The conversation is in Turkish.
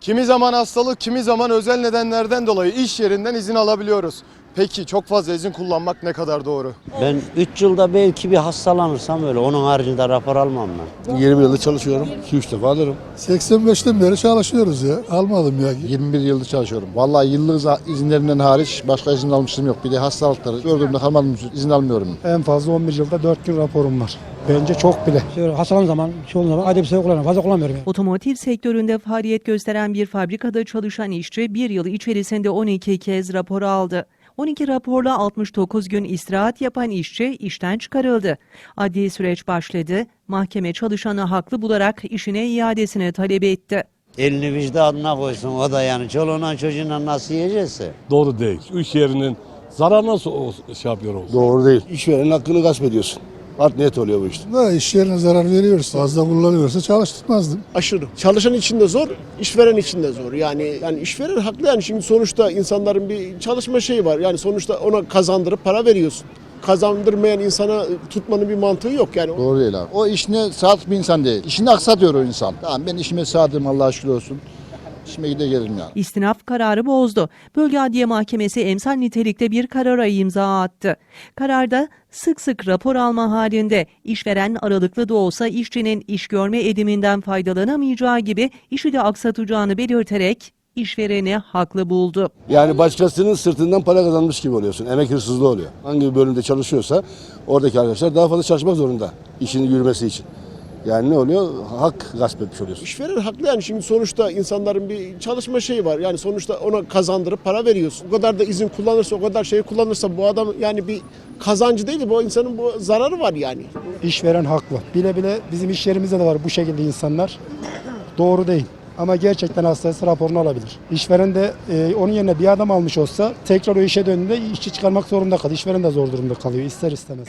Kimi zaman hastalık, kimi zaman özel nedenlerden dolayı iş yerinden izin alabiliyoruz. Peki çok fazla izin kullanmak ne kadar doğru? Ben 3 yılda belki bir hastalanırsam öyle. Onun haricinde rapor almam ben. 20 yıldır çalışıyorum. 2-3 defa alırım. 85'ten beri çalışıyoruz ya. Almadım ya. 21 yıldır çalışıyorum. Vallahi yıllık izinlerimden hariç başka izin almışlığım yok. Bir de hastalıkları gördüğümde kalmadığım için izin almıyorum. En fazla 11 yılda 4 gün raporum var. Bence çok bile. Şöyle zaman, şey olduğu zaman ayda bir sefer kullanıyorum. Fazla kullanmıyorum. Yani. Otomotiv sektöründe faaliyet gösteren bir fabrikada çalışan işçi bir yıl içerisinde 12 kez rapor aldı. 12 raporla 69 gün istirahat yapan işçi işten çıkarıldı. Adli süreç başladı. Mahkeme çalışanı haklı bularak işine iadesini talep etti. Elini vicdanına koysun o da yani çoluğuna çocuğuna nasıl yiyecekse. Doğru değil. İş yerinin zarar nasıl şey yapıyor olsun? Doğru değil. İşverenin hakkını gasp ediyorsun. Art niyet oluyor bu işte. Da iş yerine zarar veriyoruz. Fazla kullanıyorsa çalıştırmazdım. aşırı. Çalışan için de zor, işveren için de zor. Yani yani işveren haklı yani şimdi sonuçta insanların bir çalışma şeyi var. Yani sonuçta ona kazandırıp para veriyorsun. Kazandırmayan insana tutmanın bir mantığı yok yani. Doğru değil abi. O işine saat bir insan değil. İşini aksatıyor o insan. Tamam ben işime sadığım Allah'a şükür olsun. İşime gide gelirim yani. İstinaf kararı bozdu. Bölge Adliye Mahkemesi emsal nitelikte bir karara imza attı. Kararda sık sık rapor alma halinde işveren aralıklı da olsa işçinin iş görme ediminden faydalanamayacağı gibi işi de aksatacağını belirterek işvereni haklı buldu. Yani başkasının sırtından para kazanmış gibi oluyorsun. Emek hırsızlığı oluyor. Hangi bölümde çalışıyorsa oradaki arkadaşlar daha fazla çalışmak zorunda. işinin yürümesi için. Yani ne oluyor? Hak gasp etmiş oluyorsun. İşveren haklı yani şimdi sonuçta insanların bir çalışma şeyi var. Yani sonuçta ona kazandırıp para veriyorsun. O kadar da izin kullanırsa, o kadar şey kullanırsa bu adam yani bir kazancı değil bu insanın bu zararı var yani. İşveren haklı. Bile bile bizim iş yerimizde de var bu şekilde insanlar. Doğru değil. Ama gerçekten hastası raporunu alabilir. İşveren de e, onun yerine bir adam almış olsa tekrar o işe döndüğünde işçi çıkarmak zorunda kalıyor. İşveren de zor durumda kalıyor ister istemez.